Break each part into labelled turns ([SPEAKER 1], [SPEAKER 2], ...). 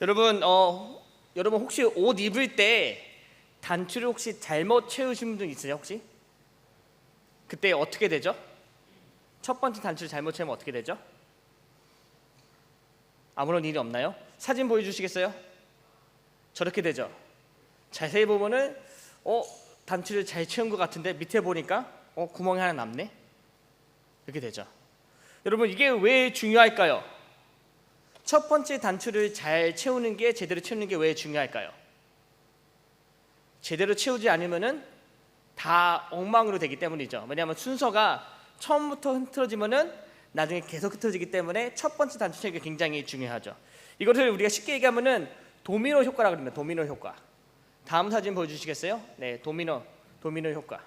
[SPEAKER 1] 여러분 어 여러분 혹시 옷 입을 때 단추를 혹시 잘못 채우신 분 있으세요 혹시? 그때 어떻게 되죠? 첫 번째 단추를 잘못 채우면 어떻게 되죠? 아무런 일이 없나요? 사진 보여주시겠어요? 저렇게 되죠. 자세히 보면은 어 단추를 잘 채운 것 같은데 밑에 보니까 어 구멍이 하나 남네. 이렇게 되죠. 여러분 이게 왜 중요할까요? 첫 번째 단추를 잘 채우는 게 제대로 채우는 게 왜 중요할까요? 제대로 채우지 않으면은 다 엉망으로 되기 때문이죠. 왜냐하면 순서가 처음부터 흐트러지면은 나중에 계속 흐트러지기 때문에 첫 번째 단추 채우기가 굉장히 중요하죠. 이것을 우리가 쉽게 얘기하면은 도미노 효과라고 합니다. 도미노 효과. 다음 사진 보여주시겠어요? 네, 도미노 도미노 효과.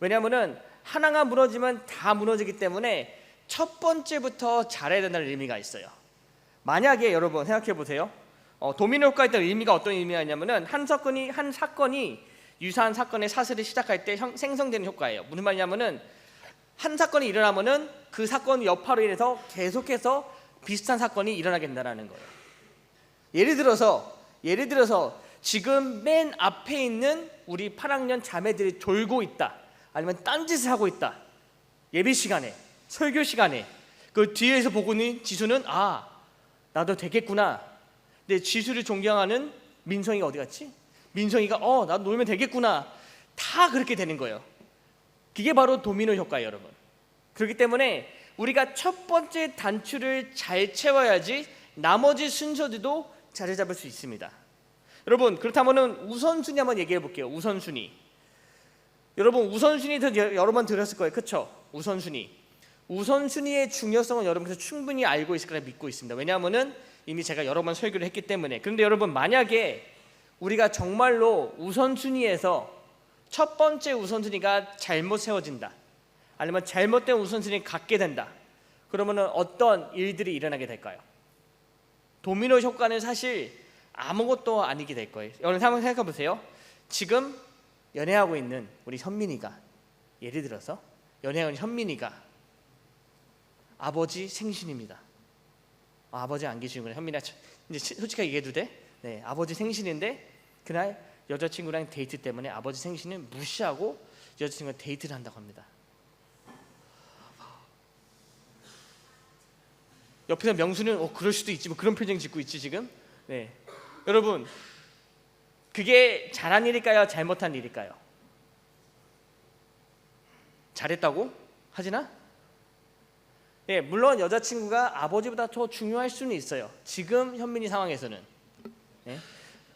[SPEAKER 1] 왜냐하면은 하나가 무너지면 다 무너지기 때문에 첫 번째부터 잘해야 된다는 의미가 있어요. 만약에 여러분 생각해 보세요. 어, 도미노 효과에 따른 의미가 어떤 의미가 있냐면은 한 사건이 한 사건이 유사한 사건의 사슬을 시작할 때 형- 생성되는 효과예요. 무슨 말이냐면은 한 사건이 일어나면은 그 사건 여파로 인해서 계속해서 비슷한 사건이 일어나게 된다는 거예요. 예를 들어서 예를 들어서 지금 맨 앞에 있는 우리 8학년 자매들이 졸고 있다. 아니면 딴짓을 하고 있다. 예배 시간에 설교 시간에 그 뒤에서 보고 있는 지수는 아 나도 되겠구나. 근데 지수를 존경하는 민성이가 어디 갔지? 민성이가 어 나도 놀면 되겠구나. 다 그렇게 되는 거예요. 그게 바로 도미노 효과예요, 여러분. 그렇기 때문에 우리가 첫 번째 단추를 잘 채워야지 나머지 순서들도 자리 잡을 수 있습니다. 여러분 그렇다면은 우선순위 한번 얘기해 볼게요. 우선순위. 여러분 우선순위 여러 번 들었을 거예요. 그렇죠? 우선순위. 우선순위의 중요성은 여러분께서 충분히 알고 있을 거라 믿고 있습니다. 왜냐하면은 이미 제가 여러 번 설교를 했기 때문에. 그런데 여러분 만약에 우리가 정말로 우선순위에서 첫 번째 우선순위가 잘못 세워진다. 아니면 잘못된 우선순위를 갖게 된다. 그러면은 어떤 일들이 일어나게 될까요? 도미노 효과는 사실 아무것도 아니게 될 거예요. 여러분 한번 생각해 보세요. 지금 연애하고 있는 우리 현민이가 예를 들어서 연애하는 현민이가 아버지 생신입니다. 아, 아버지 안 계시는구나. 현민아 참- 이제 시- 솔직하게 얘기해도 돼? 네, 아버지 생신인데 그날 여자친구랑 데이트 때문에 아버지 생신을 무시하고 여자친구랑 데이트를 한다고 합니다. 옆에서 명수는 어 그럴 수도 있지 뭐 그런 표정 짓고 있지 지금. 네, 여러분 그게 잘한 일일까요? 잘못한 일일까요? 잘했다고 하지나? 예, 물론 여자친구가 아버지보다 더 중요할 수는 있어요. 지금 현민이 상황에서는 예?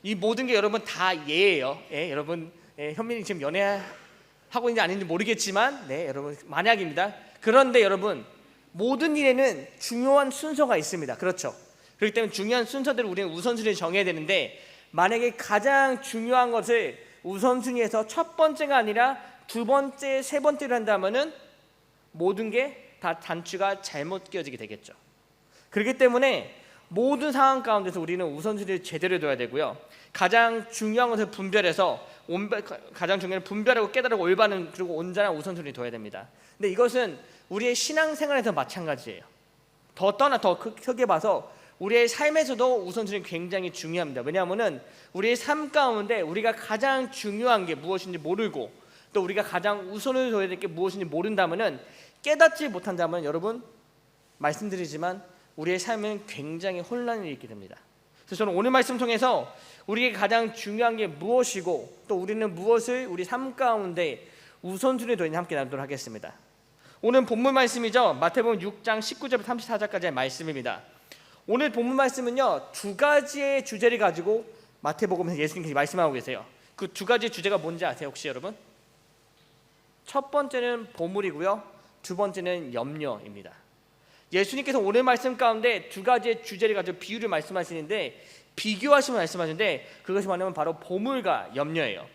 [SPEAKER 1] 이 모든 게 여러분 다 예예요. 예, 여러분 예, 현민이 지금 연애하고 있는지 아닌지 모르겠지만, 네, 여러분 만약입니다. 그런데 여러분 모든 일에는 중요한 순서가 있습니다. 그렇죠? 그렇기 때문에 중요한 순서대로 우리는 우선순위를 정해야 되는데 만약에 가장 중요한 것을 우선순위에서 첫 번째가 아니라 두 번째, 세 번째로 한다면은 모든 게 다 단추가 잘못 끼워지게 되겠죠. 그렇기 때문에 모든 상황 가운데서 우리는 우선순위를 제대로 둬야 되고요. 가장 중요한 것을 분별해서 온바, 가장 중요한 분별하고 깨달고 올바른 그리고 온전한 우선순위를 둬야 됩니다. 근데 이것은 우리의 신앙생활에서 마찬가지예요. 더 떠나 더 크- 크게 봐서 우리의 삶에서도 우선순위 굉장히 중요합니다. 왜냐하면은 우리의 삶 가운데 우리가 가장 중요한 게 무엇인지 모르고 또 우리가 가장 우선을 둬야 될 게 무엇인지 모른다면은 깨닫지 못한 다면 여러분 말씀드리지만 우리의 삶은 굉장히 혼란이 있게 됩니다. 그래서 저는 오늘 말씀 통해서 우리에게 가장 중요한 게 무엇이고 또 우리는 무엇을 우리 삶 가운데 우선순위에 둬야 함께 나누도록 하겠습니다. 오늘 본문 말씀이죠. 마태복음 6장 19절부터 34절까지의 말씀입니다. 오늘 본문 말씀은요 두 가지의 주제를 가지고 마태복음에서 예수님께서 말씀하고 계세요. 그 두 가지 주제가 뭔지 아세요 혹시 여러분? 첫 번째는 보물이고요, 두 번째는 염려입니다. 예수님께서 오늘 말씀 가운데 두 가지의 주제를 가지고 비유를 말씀하시는데 비교하시면 말씀하시는데 그것이 뭐냐면 바로 보물과 염려예요.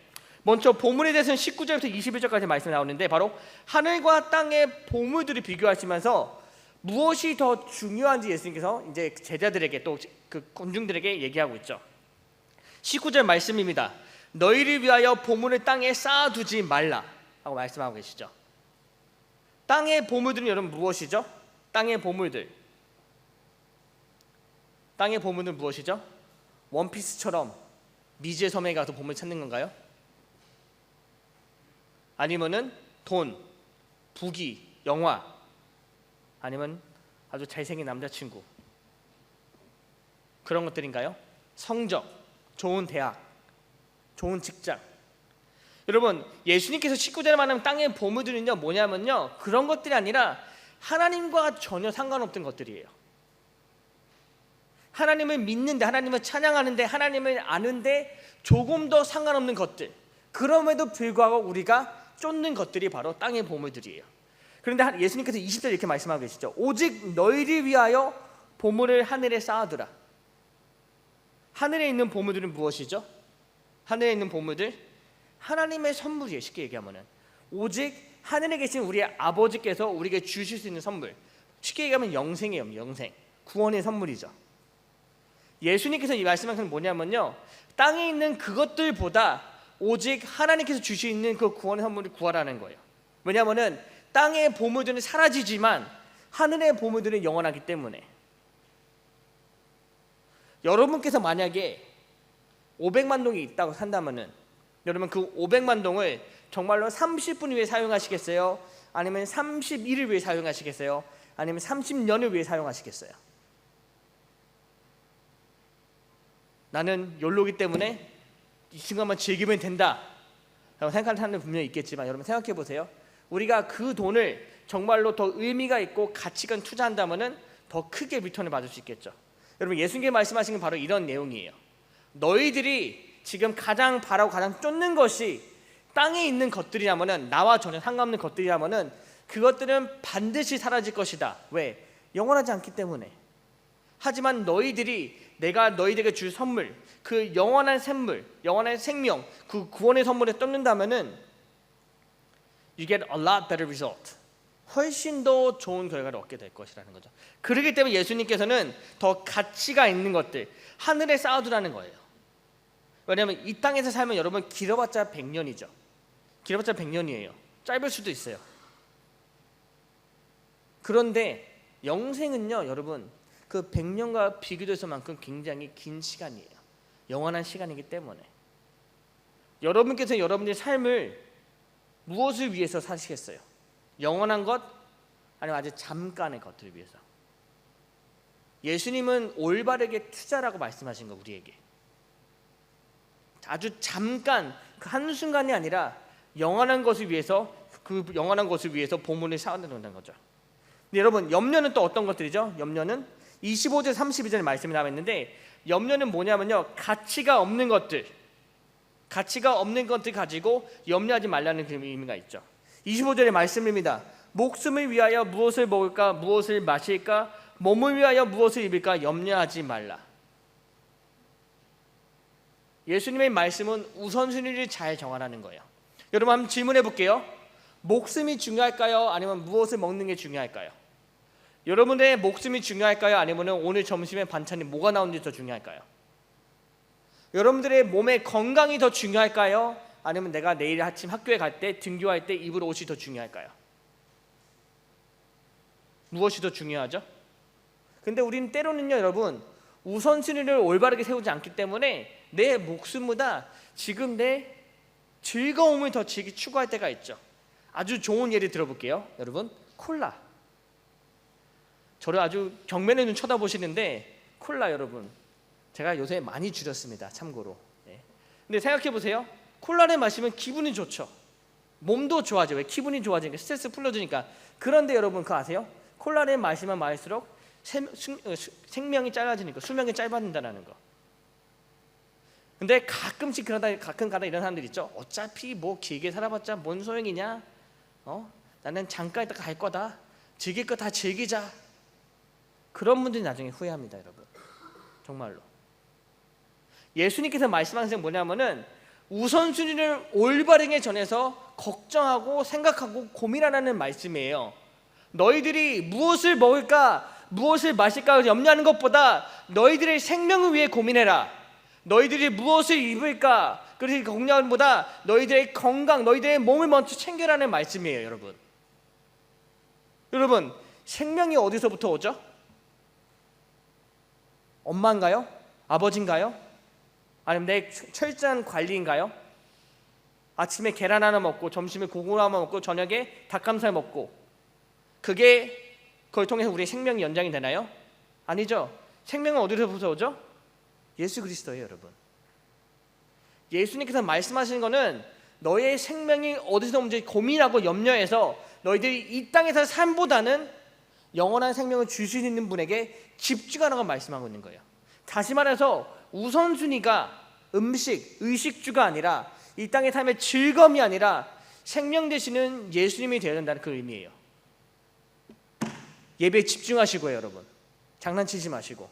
[SPEAKER 1] 먼저 보물에 대해서는 19절부터 21절까지 말씀이 나오는데 바로 하늘과 땅의 보물들을 비교하시면서 무엇이 더 중요한지 예수님께서 이제 제자들에게 또 그 군중들에게 얘기하고 있죠. 19절 말씀입니다. 너희를 위하여 보물을 땅에 쌓아두지 말라 하고 말씀하고 계시죠. 땅의 보물들은 여러분 무엇이죠? 땅의 보물들. 땅의 보물은 무엇이죠? 원피스처럼 미지의 섬에 가서 보물 찾는 건가요? 아니면은 돈, 부귀, 영화, 아니면 아주 잘생긴 남자친구 그런 것들인가요? 성적, 좋은 대학, 좋은 직장. 여러분 예수님께서 19절에 말하는 땅의 보물들은요 뭐냐면요 그런 것들이 아니라 하나님과 전혀 상관없던 것들이에요. 하나님을 믿는데 하나님을 찬양하는데 하나님을 아는데 조금 더 상관없는 것들 그럼에도 불구하고 우리가 쫓는 것들이 바로 땅의 보물들이에요. 그런데 예수님께서 20절 이렇게 말씀하고 계시죠. 오직 너희를 위하여 보물을 하늘에 쌓아두라. 하늘에 있는 보물들은 무엇이죠? 하늘에 있는 보물들 하나님의 선물이에요. 쉽게 얘기하면은 오직 하늘에 계신 우리의 아버지께서 우리에게 주실 수 있는 선물. 쉽게 얘기하면 영생이에요. 영생. 구원의 선물이죠. 예수님께서 이 말씀하신 건 뭐냐면요. 땅에 있는 그것들보다 오직 하나님께서 주실 수 있는 그 구원의 선물을 구하라는 거예요. 왜냐하면은 땅의 보물들은 사라지지만 하늘의 보물들은 영원하기 때문에 여러분께서 만약에 500만 동이 있다고 산다면은 여러분 그 500만 동을 정말로 30분 위해 사용하시겠어요? 아니면 31일 위해 사용하시겠어요? 아니면 30년을 위해 사용하시겠어요? 나는 욜로기 때문에 이 순간만 즐기면 된다. 라고 생각하는 사람들 분명히 있겠지만 여러분 생각해 보세요. 우리가 그 돈을 정말로 더 의미가 있고 가치가 투자한다면은 더 크게 리턴을 받을 수 있겠죠. 여러분 예수님께 말씀하신 건 바로 이런 내용이에요. 너희들이 지금 가장 바라고 가장 쫓는 것이 땅에 있는 것들이라면은 나와 전혀 상관없는 것들이라면은 그것들은 반드시 사라질 것이다. 왜? 영원하지 않기 때문에. 하지만 너희들이 내가 너희들에게 줄 선물, 그 영원한 샘물, 영원한 생명, 그 구원의 선물에 쫓는다면은 you get a lot better result. 훨씬 더 좋은 결과를 얻게 될 것이라는 거죠. 그렇기 때문에 예수님께서는 더 가치가 있는 것들 하늘에 쌓아두라는 거예요. 왜냐하면 이 땅에서 살면 여러분 길어봤자 100년이죠. 길어봤자 100년이에요. 짧을 수도 있어요. 그런데 영생은요, 여러분 그 100년과 비교돼서만큼 굉장히 긴 시간이에요. 영원한 시간이기 때문에 여러분께서 여러분의 삶을 무엇을 위해서 사시겠어요? 영원한 것 아니면 아주 잠깐의 것들을 위해서? 예수님은 올바르게 투자라고 말씀하신 거 우리에게. 아주 잠깐 그 한순간이 아니라 영원한 것을 위해서 그 영원한 것을 위해서 보물을 쌓아놓는다는 거죠. 근데 여러분 염려는 또 어떤 것들이죠? 염려는 25절 32절에 말씀이 있는데 염려는 뭐냐면요. 가치가 없는 것들. 가치가 없는 것들 가지고 염려하지 말라는 그 의미가 있죠. 25절의 말씀입니다. 목숨을 위하여 무엇을 먹을까 무엇을 마실까 몸을 위하여 무엇을 입을까 염려하지 말라 예수님의 말씀은 우선순위를 잘 정하라는 거예요 여러분 한번 질문해 볼게요 목숨이 중요할까요 아니면 무엇을 먹는 게 중요할까요 여러분의 목숨이 중요할까요? 아니면 오늘 점심에 반찬이 뭐가 나오는지 더 중요할까요? 여러분들의 몸의 건강이 더 중요할까요? 아니면 내가 내일 아침 학교에 갈 때 등교할 때 입을 옷이 더 중요할까요? 무엇이 더 중요하죠? 근데 우리는 때로는요, 여러분 우선순위를 올바르게 세우지 않기 때문에 내 목숨보다 지금 내 즐거움을 더 추구할 때가 있죠. 아주 좋은 예를 들어볼게요, 여러분 콜라. 저를 아주 경면에 눈 쳐다보시는데 콜라 여러분 제가 요새 많이 줄였습니다 참고로 네. 근데 생각해 보세요 콜라를 마시면 기분이 좋죠 몸도 좋아져 왜 기분이 좋아지니까 스트레스 풀려주니까 그런데 여러분 그거 아세요? 콜라를 마시면 마실수록 생, 어, 생명이 짧아지니까 수명이 짧아진다는 거 근데 가끔씩 그러다 가끔 가다 이런 사람들 있죠 어차피 뭐 길게 살아봤자 뭔 소용이냐 어 나는 잠깐 있다가 갈 거다 즐길 거 다 즐기자 그런 분들이 나중에 후회합니다, 여러분. 정말로. 예수님께서 말씀하신 게 뭐냐면은 우선순위를 올바르게 전해서 걱정하고 생각하고 고민하라는 말씀이에요. 너희들이 무엇을 먹을까, 무엇을 마실까 염려하는 것보다 너희들의 생명을 위해 고민해라. 너희들이 무엇을 입을까, 그래서 걱정하는 보다 너희들의 건강, 너희들의 몸을 먼저 챙겨라는 말씀이에요, 여러분. 여러분, 생명이 어디서부터 오죠? 엄마인가요? 아버지인가요? 아니면 내 철저한 관리인가요? 아침에 계란 하나 먹고 점심에 고구마 하나 먹고 저녁에 닭가슴살 먹고 그게 그걸 통해서 우리의 생명이 연장이 되나요? 아니죠. 생명은 어디서부터 오죠? 예수 그리스도예요, 여러분. 예수님께서 말씀하시는 거는 너의 생명이 어디서 오는지 고민하고 염려해서 너희들이 이 땅에서 삶보다는 영원한 생명을 줄수 있는 분에게 집중하라고 말씀하고 있는 거예요. 다시 말해서 우선순위가 음식, 의식주가 아니라 이 땅의 삶의 즐거움이 아니라 생명 되시는 예수님이 되어야 된다는 그 의미예요. 예배에 집중하시고요, 여러분. 장난치지 마시고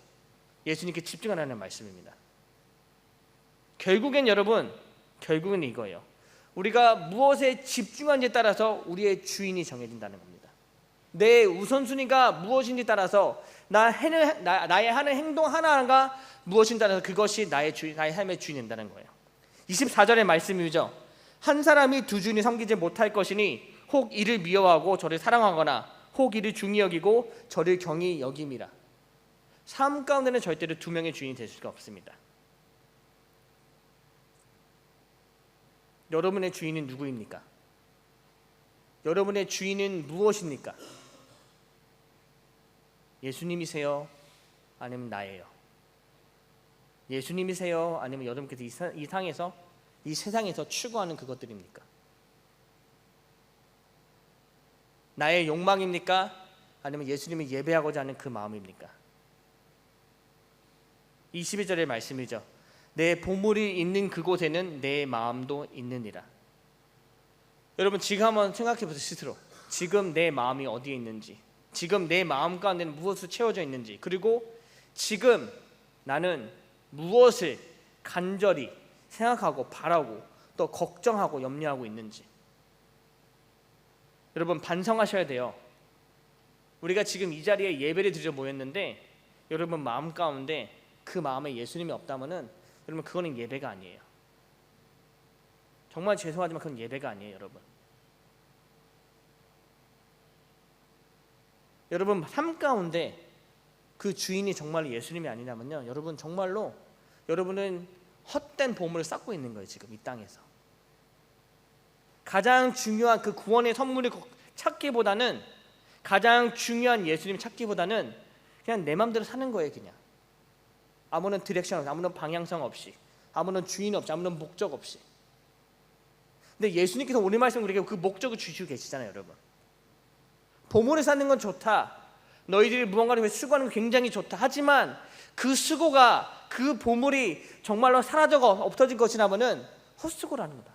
[SPEAKER 1] 예수님께 집중하라는 말씀입니다. 결국엔 여러분, 결국은 이거예요. 우리가 무엇에 집중하는지에 따라서 우리의 주인이 정해진다는 겁니다. 내 우선순위가 무엇인지 따라서 나 해는 나, 나의 하는 행동 하나하나가 무엇인 따라서 그것이 나의 주 나의 삶의 주인이 된다는 거예요. 24절의 말씀이죠. 한 사람이 두 주인이 섬기지 못할 것이니 혹 이를 미워하고 저를 사랑하거나 혹 이를 중히 여기고 저를 경히 여김이라. 삶 가운데는 절대로 두 명의 주인이 될 수가 없습니다. 여러분의 주인은 누구입니까? 여러분의 주인은 무엇입니까? 예수님이세요? 아니면 나예요? 예수님이세요? 아니면 여러분께서 이, 상에서 이 세상에서 추구하는 그것들입니까? 나의 욕망입니까? 아니면 예수님을 예배하고자 하는 그 마음입니까? 22절의 말씀이죠. 내 보물이 있는 그곳에는 내 마음도 있느니라. 여러분 지금 한번 생각해 보세요 스스로. 지금 내 마음이 어디에 있는지, 지금 내 마음 가운데는 무엇으로 채워져 있는지, 그리고 지금 나는 무엇을 간절히 생각하고 바라고 또 걱정하고 염려하고 있는지. 여러분 반성하셔야 돼요. 우리가 지금 이 자리에 예배를 드려 모였는데 여러분 마음 가운데 그 마음에 예수님이 없다면은 여러분 그거는 예배가 아니에요. 정말 죄송하지만 그건 예배가 아니에요, 여러분. 여러분 삶 가운데 그 주인이 정말 예수님이 아니냐면요, 여러분 정말로 여러분은 헛된 보물을 쌓고 있는 거예요, 지금 이 땅에서. 가장 중요한 그 구원의 선물을 찾기보다는 가장 중요한 예수님 찾기보다는 그냥 내 마음대로 사는 거예요, 그냥. 아무런 디렉션, 아무런 방향성 없이, 아무런 주인 없이, 아무런 목적 없이. 근데 예수님께서 오늘 말씀 우리에게 그 목적을 주시고 계시잖아요, 여러분. 보물을 쌓는 건 좋다. 너희들이 무언가를 위해 수고하는 건 굉장히 좋다. 하지만 그 수고가 그 보물이 정말로 사라져 없어진 것이라면은 헛수고라는 거다.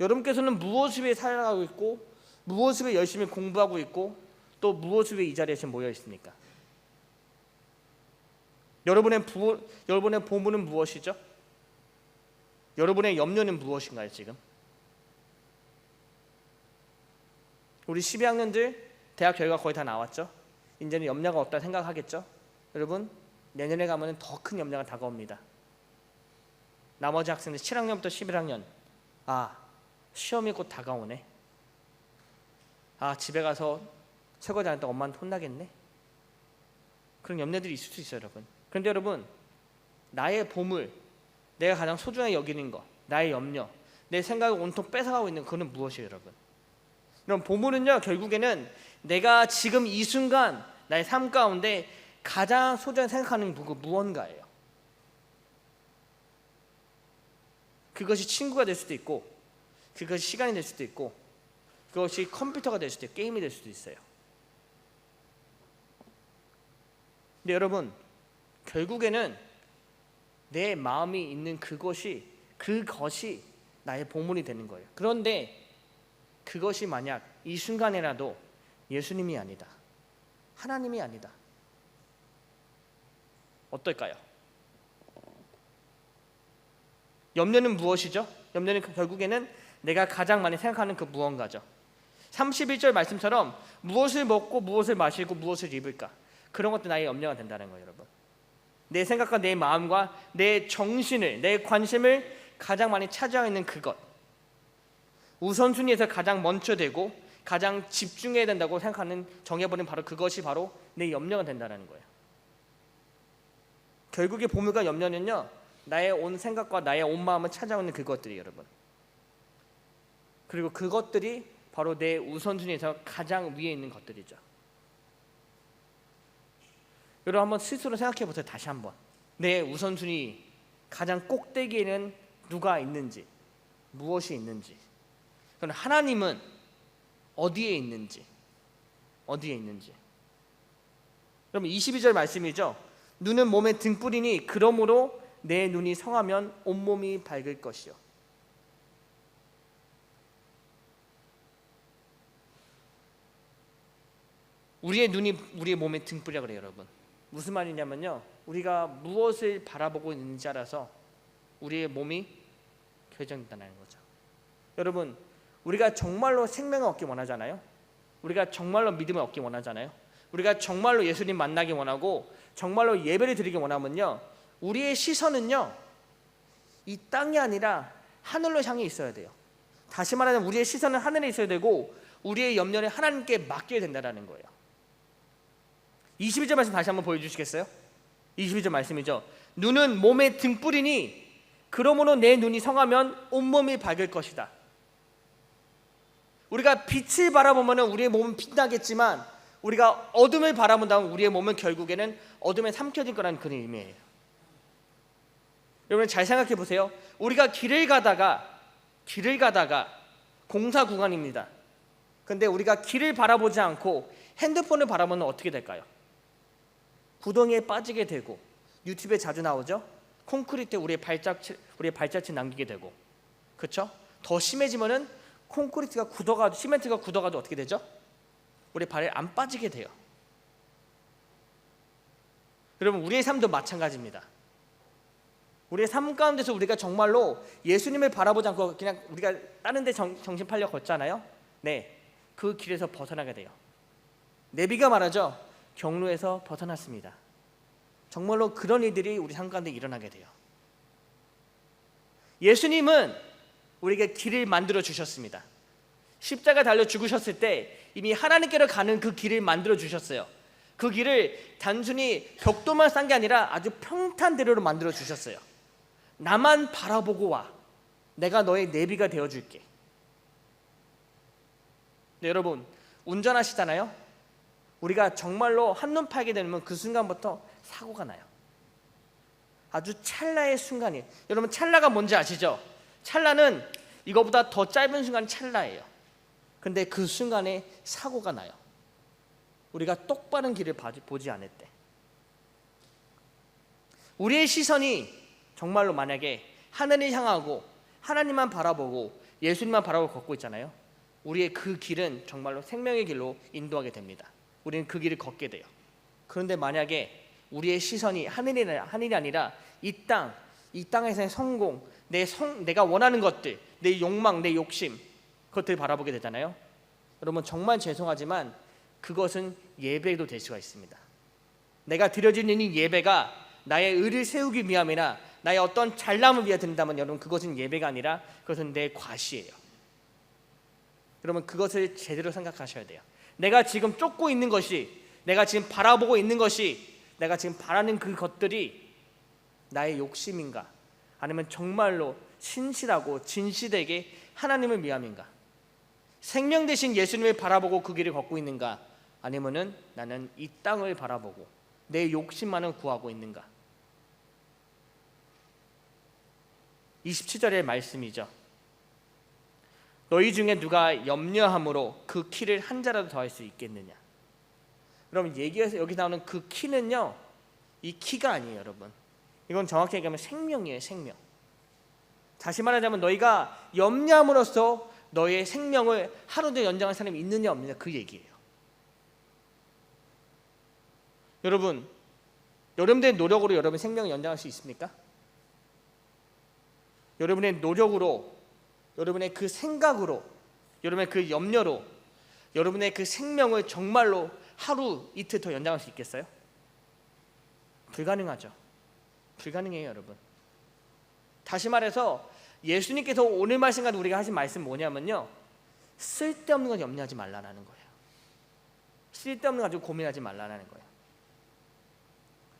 [SPEAKER 1] 여러분께서는 무엇을 위해 살아가고 있고 무엇을 위해 열심히 공부하고 있고 또 무엇을 위해 이 자리에 지금 모여 있습니까? 여러분의 부, 여러분의 보물은 무엇이죠? 여러분의 염려는 무엇인가요, 지금? 우리 12학년들 대학 결과 거의 다 나왔죠? 이제는 염려가 없다 생각하겠죠? 여러분, 내년에 가면 더 큰 염려가 다가옵니다. 나머지 학생들 7학년부터 11학년 아, 시험이 곧 다가오네. 아, 집에 가서 설거지 안 했다 엄마한테 혼나겠네. 그런 염려들이 있을 수 있어요, 여러분. 그런데 여러분, 나의 보물, 내가 가장 소중하게 여기는 것, 나의 염려, 내 생각을 온통 뺏어가고 있는 그는 무엇이에요, 여러분? 그럼 보물은요, 결국에는 내가 지금 이 순간 나의 삶 가운데 가장 소중하게 생각하는 그 무언가예요. 그것이 친구가 될 수도 있고, 그것이 시간이 될 수도 있고, 그것이 컴퓨터가 될 수도 있고, 게임이 될 수도 있어요. 근데 여러분, 결국에는 내 마음이 있는 그것이 그것이 나의 보물이 되는 거예요. 그런데 그것이 만약 이 순간에라도 예수님이 아니다. 하나님이 아니다. 어떨까요? 염려는 무엇이죠? 염려는 결국에는 내가 가장 많이 생각하는 그 무언가죠. 31절 말씀처럼 무엇을 먹고 무엇을 마시고 무엇을 입을까? 그런 것도 나의 염려가 된다는 거예요, 여러분. 내 생각과 내 마음과 내 정신을, 내 관심을 가장 많이 차지하고 있는 그것. 우선순위에서 가장 먼저 되고 가장 집중해야 된다고 생각하는 정해버린 바로 그것이 바로 내 염려가 된다는 거예요. 결국에 보물과 염려는요 나의 온 생각과 나의 온 마음을 찾아오는 그것들이 여러분. 그리고 그것들이 바로 내 우선순위에서 가장 위에 있는 것들이죠. 여러분 한번 스스로 생각해 보세요. 다시 한번 내 우선순위 가장 꼭대기에는 누가 있는지 무엇이 있는지 그럼 하나님은 어디에 있는지 어디에 있는지 그럼 22절 말씀이죠. 눈은 몸의 등불이니 그러므로 내 눈이 성하면 온몸이 밝을 것이요. 우리의 눈이 우리의 몸의 등불이라 그래요, 여러분. 무슨 말이냐면요. 우리가 무엇을 바라보고 있는지 알아서 우리의 몸이 결정된다는 거죠. 여러분, 우리가 정말로 생명을 얻기 원하잖아요. 우리가 정말로 믿음을 얻기 원하잖아요. 우리가 정말로 예수님 만나기 원하고 정말로 예배를 드리기 원하면요. 우리의 시선은요. 이 땅이 아니라 하늘로 향해 있어야 돼요. 다시 말하면 우리의 시선은 하늘에 있어야 되고 우리의 염려는 하나님께 맡겨야 된다는 거예요. 22절 말씀 다시 한번 보여주시겠어요? 22절 말씀이죠. 눈은 몸의 등불이니 그러므로 내 눈이 성하면 온몸이 밝을 것이다. 우리가 빛을 바라보면 우리의 몸은 빛나겠지만 우리가 어둠을 바라본다면 우리의 몸은 결국에는 어둠에 삼켜질 거라는 그런 의미예요. 여러분 잘 생각해 보세요. 우리가 길을 가다가 길을 가다가 공사 구간입니다. 근데 우리가 길을 바라보지 않고 핸드폰을 바라보면 어떻게 될까요? 구덩이에 빠지게 되고 유튜브에 자주 나오죠. 콘크리트에 우리의 발자취 우리의 발자취 남기게 되고 그렇죠? 더 심해지면은 콘크리트가 굳어가지고 시멘트가 굳어가지고 어떻게 되죠? 우리 발에 안 빠지게 돼요. 여러분 우리의 삶도 마찬가지입니다. 우리의 삶 가운데서 우리가 정말로 예수님을 바라보지 않고 그냥 우리가 다른 데 정, 신 팔려 걷잖아요. 네, 그 길에서 벗어나게 돼요. 네비가 말하죠. 경로에서 벗어났습니다. 정말로 그런 일들이 우리 삶 가운데 일어나게 돼요. 예수님은 우리에게 길을 만들어 주셨습니다. 십자가 달려 죽으셨을 때 이미 하나님께로 가는 그 길을 만들어 주셨어요. 그 길을 단순히 벽돌만 싼 게 아니라 아주 평탄대로로 만들어 주셨어요. 나만 바라보고 와. 내가 너의 내비가 되어 줄게. 네, 여러분, 운전하시잖아요. 우리가 정말로 한눈 팔게 되면 그 순간부터 사고가 나요. 아주 찰나의 순간이에요. 여러분 찰나가 뭔지 아시죠? 찰나는 이거보다 더 짧은 순간이 찰나예요. 근데 그 순간에 사고가 나요. 우리가 똑바른 길을 보지 않을 때. 우리의 시선이 정말로 만약에 하늘을 향하고 하나님만 바라보고 예수님만 바라보고 걷고 있잖아요. 우리의 그 길은 정말로 생명의 길로 인도하게 됩니다. 우리는 그 길을 걷게 돼요. 그런데 만약에 우리의 시선이 하늘이, 하늘이 아니라 이 땅, 이 땅에서의 성공, 내 성, 내가 원하는 것들, 내 욕망, 내 욕심, 그것들 바라보게 되잖아요. 여러분 정말 죄송하지만 그것은 예배도 될 수가 있습니다. 내가 드려지는 이 예배가 나의 의를 세우기 위함이나 나의 어떤 잘남을 위해 드린다면 여러분 그것은 예배가 아니라 그것은 내 과시예요. 여러분 그것을 제대로 생각하셔야 돼요. 내가 지금 쫓고 있는 것이 내가 지금 바라보고 있는 것이 내가 지금 바라는 그 것들이 나의 욕심인가? 아니면 정말로 신실하고 진실되게 하나님을 위함인가? 생명 대신 예수님을 바라보고 그 길을 걷고 있는가? 아니면은 나는 이 땅을 바라보고 내 욕심만을 구하고 있는가? 27절의 말씀이죠 너희 중에 누가 염려함으로 그 키를 한 자라도 더할 수 있겠느냐? 여러분 얘기해서 여기 나오는 그 키는요 이 키가 아니에요 여러분. 이건 정확히 얘기하면 생명이에요 생명. 다시 말하자면 너희가 염려함으로써 너의 생명을 하루 더 연장할 사람이 있느냐 없느냐 그 얘기예요. 여러분 여러분들의 노력으로 여러분 생명을 연장할 수 있습니까? 여러분의 노력으로 여러분의 그 생각으로 여러분의 그 염려로 여러분의 그 생명을 정말로 하루 이틀 더 연장할 수 있겠어요? 불가능하죠. 불가능해요, 여러분. 다시 말해서 예수님께서 오늘 말씀 가지고 우리가 하신 말씀 뭐냐면요. 쓸데없는 건 염려하지 말라는 거예요. 쓸데없는 거 고민하지 말라는 거예요.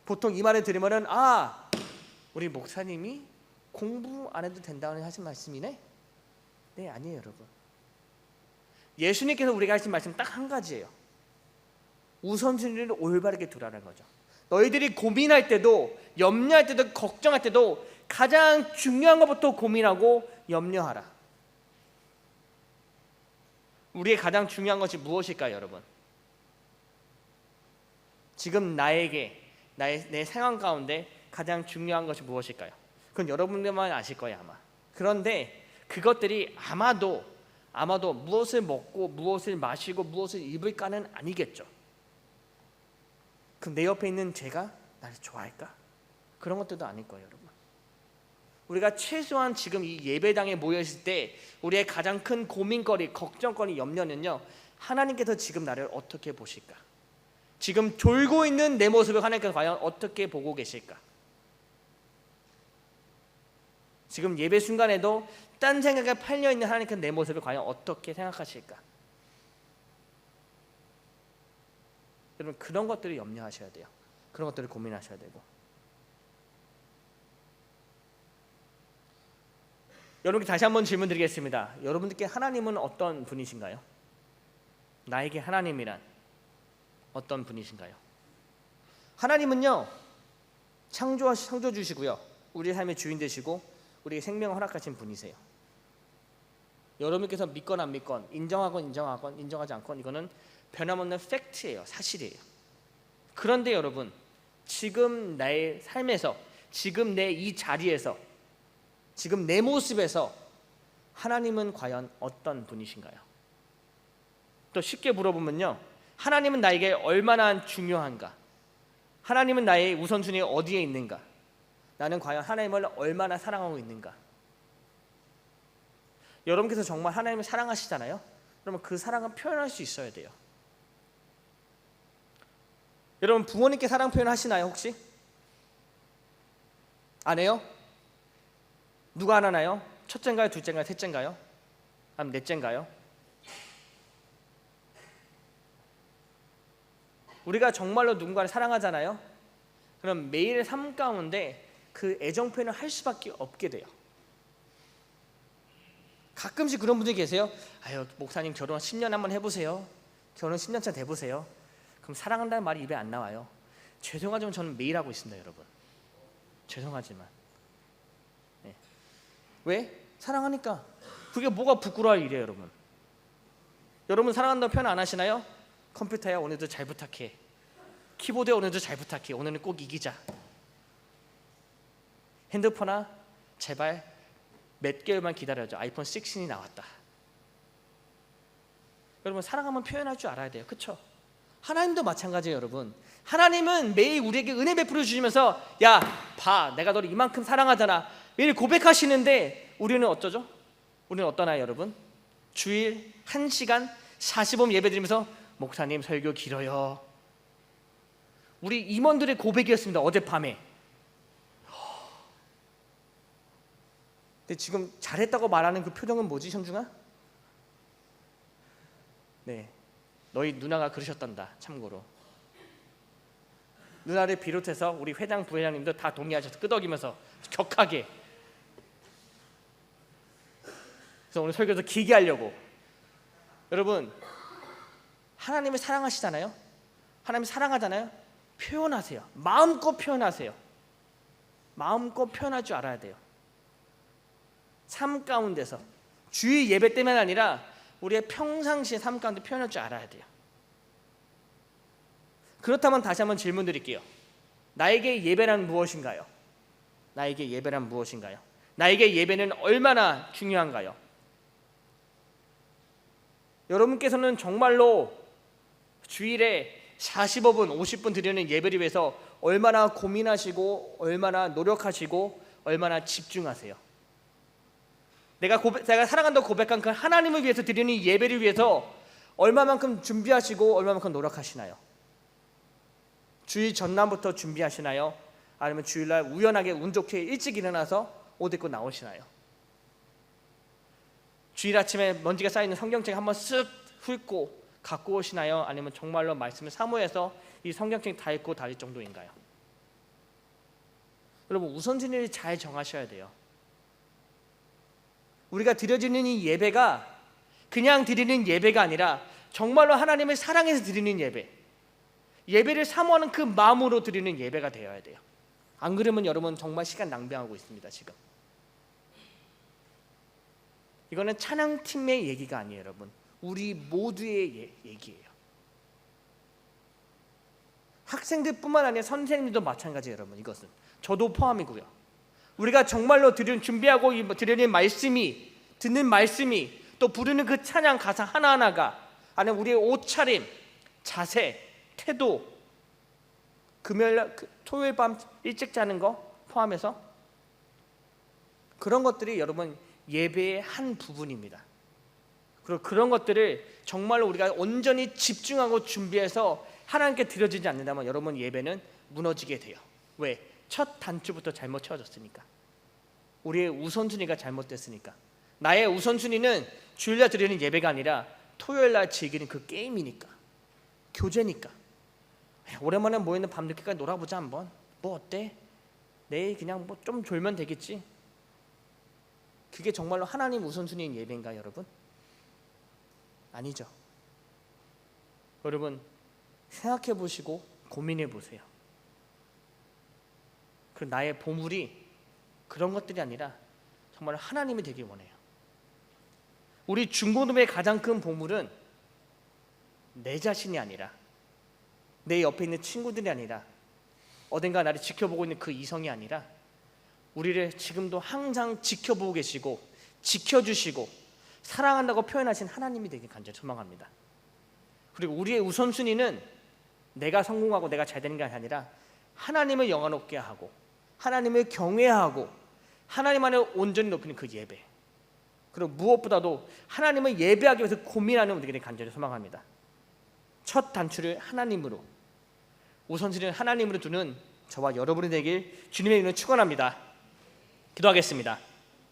[SPEAKER 1] 보통 이 말을 들으면은 아 우리 목사님이 공부 안 해도 된다는 하신 말씀이네. 네 아니에요 여러분. 예수님께서 우리가 하신 말씀 딱 한 가지예요. 우선순위를 올바르게 두라는 거죠. 너희들이 고민할 때도 염려할 때도 걱정할 때도 가장 중요한 것부터 고민하고 염려하라. 우리의 가장 중요한 것이 무엇일까요, 여러분? 지금 나에게 나의 내 상황 가운데 가장 중요한 것이 무엇일까요? 그건 여러분들만 아실 거예요, 아마. 그런데 그것들이 아마도 아마도 무엇을 먹고 무엇을 마시고 무엇을 입을까는 아니겠죠. 그럼 내 옆에 있는 제가 나를 좋아할까? 그런 것들도 아닐 거예요, 여러분. 우리가 최소한 지금 이 예배당에 모여 있을 때 우리의 가장 큰 고민거리, 걱정거리, 염려는요. 하나님께서 지금 나를 어떻게 보실까? 지금 졸고 있는 내 모습을 하나님께서 과연 어떻게 보고 계실까? 지금 예배 순간에도 딴 생각에 팔려 있는 하나님께서 내 모습을 과연 어떻게 생각하실까? 여러분 그런 것들을 염려하셔야 돼요. 그런 것들을 고민하셔야 되고. 여러분께 다시 한번 질문 드리겠습니다. 여러분들께 하나님은 어떤 분이신가요? 나에게 하나님이란 어떤 분이신가요? 하나님은요 창조 창조 주시고요 우리 삶의 주인 되시고 우리의 생명을 허락하신 분이세요. 여러분께서 믿건 안 믿건 인정하건 인정하건 인정하지 않건 이거는 변함없는 팩트예요 사실이에요. 그런데 여러분 지금 나의 삶에서 지금 내 이 자리에서 지금 내 모습에서 하나님은 과연 어떤 분이신가요? 또 쉽게 물어보면요. 하나님은 나에게 얼마나 중요한가? 하나님은 나의 우선순위 어디에 있는가? 나는 과연 하나님을 얼마나 사랑하고 있는가? 여러분께서 정말 하나님을 사랑하시잖아요. 그러면 그 사랑은 표현할 수 있어야 돼요. 여러분 부모님께 사랑 표현하시나요 혹시? 안 해요? 누가 안 하나요? 첫째인가요? 둘째인가요? 셋째인가요? 아니면 넷째인가요? 우리가 정말로 누군가를 사랑하잖아요. 그럼 매일 삶 가운데 그 애정 표현을 할 수밖에 없게 돼요. 가끔씩 그런 분들이 계세요. 아유 목사님 결혼 10년 한번 해보세요. 결혼 10년 차 돼보세요. 그럼 사랑한다는 말이 입에 안 나와요. 죄송하지만 저는 매일 하고 있습니다, 여러분. 죄송하지만. 네. 왜? 사랑하니까. 그게 뭐가 부끄러울 일이에요, 여러분. 여러분 사랑한다고 표현 안 하시나요? 컴퓨터야 오늘도 잘 부탁해. 키보드에 오늘도 잘 부탁해. 오늘은 꼭 이기자. 핸드폰 아 제발 몇 개월만 기다려줘. 아이폰 16이 나왔다. 여러분 사랑하면 표현할 줄 알아야 돼요. 그렇죠? 하나님도 마찬가지예요, 여러분. 하나님은 매일 우리에게 은혜 베풀어 주시면서 야, 봐. 내가 너를 이만큼 사랑하잖아. 매일 고백하시는데 우리는 어쩌죠? 우리는 어떠나요, 여러분? 주일 1시간 45분 예배 드리면서 목사님 설교 길어요. 우리 임원들의 고백이었습니다. 어젯밤에. 근데 지금 잘했다고 말하는 그 표정은 뭐지, 현중아? 네, 너희 누나가 그러셨단다. 참고로. 누나를 비롯해서 우리 회장 부회장님도 다 동의하셔서 끄덕이면서 격하게. 그래서 오늘 설교도 길게 하려고. 여러분, 하나님을 사랑하시잖아요. 하나님 사랑하잖아요. 표현하세요. 마음껏 표현하세요. 마음껏 표현할 줄 알아야 돼요. 삶 가운데서 주의 예배 때만 아니라 우리의 평상시의 삶 가운데 표현할 줄 알아야 돼요. 그렇다면 다시 한번 질문 드릴게요. 나에게 예배란 무엇인가요? 나에게 예배란 무엇인가요? 나에게 예배는 얼마나 중요한가요? 여러분께서는 정말로 주일에 45분, 50분 드리는 예배를 위해서 얼마나 고민하시고 얼마나 노력하시고 얼마나 집중하세요. 내가 고백, 내가 사랑한다고 고백한 그 하나님을 위해서 드리는 이 예배를 위해서 얼마만큼 준비하시고 얼마만큼 노력하시나요? 주일 전날부터 준비하시나요? 아니면 주일날 우연하게 운 좋게 일찍 일어나서 옷 입고 나오시나요? 주일 아침에 먼지가 쌓이는 성경책 한번 쓱 훑고 갖고 오시나요? 아니면 정말로 말씀을 사모해서 이 성경책 다 읽고 다닐 정도인가요? 여러분 우선순위를 잘 정하셔야 돼요. 우리가 드려지는 이 예배가 그냥 드리는 예배가 아니라 정말로 하나님을 사랑해서 드리는 예배. 예배를 사모하는 그 마음으로 드리는 예배가 되어야 돼요. 안 그러면 여러분 정말 시간 낭비하고 있습니다, 지금. 이거는 찬양팀의 얘기가 아니에요, 여러분. 우리 모두의 예- 얘기예요. 학생들뿐만 아니라 선생님도 마찬가지예요, 여러분. 이것은 저도 포함이고요. 우리가 정말로 드리는 준비하고 이 드리는 말씀이 듣는 말씀이 또 부르는 그 찬양 가사 하나하나가 안에 우리의 옷차림, 자세, 태도, 금요일 날, 그 토요일 밤 일찍 자는 거 포함해서 그런 것들이 여러분 예배의 한 부분입니다. 그리고 그런 것들을 정말로 우리가 온전히 집중하고 준비해서 하나님께 드려지지 않는다면 여러분 예배는 무너지게 돼요. 왜? 첫 단추부터 잘못 채워졌으니까. 우리의 우선순위가 잘못됐으니까. 나의 우선순위는 주일날 드리는 예배가 아니라 토요일날 즐기는 그 게임이니까. 교제니까. 야, 오랜만에 모이는 밤늦게까지 놀아보자 한번. 뭐 어때? 내일 그냥 뭐 좀 졸면 되겠지. 그게 정말로 하나님 우선순위인 예배인가 여러분? 아니죠. 여러분 생각해 보시고 고민해 보세요. 그 나의 보물이 그런 것들이 아니라 정말 하나님이 되길 원해요. 우리 중고등의 가장 큰 보물은 내 자신이 아니라 내 옆에 있는 친구들이 아니라 어딘가 나를 지켜보고 있는 그 이성이 아니라 우리를 지금도 항상 지켜보고 계시고 지켜주시고 사랑한다고 표현하신 하나님이 되길 간절히 소망합니다. 그리고 우리의 우선순위는 내가 성공하고 내가 잘 되는 게 아니라 하나님을 영화 높게 하고 하나님을 경외하고 하나님 안에 온전히 높이는 그 예배. 그리고 무엇보다도 하나님을 예배하기 위해서 고민하는 우리에게 간절히 소망합니다. 첫 단추를 하나님으로 우선순위를 하나님으로 두는 저와 여러분이 되길 주님의 이름으로 축원합니다. 기도하겠습니다.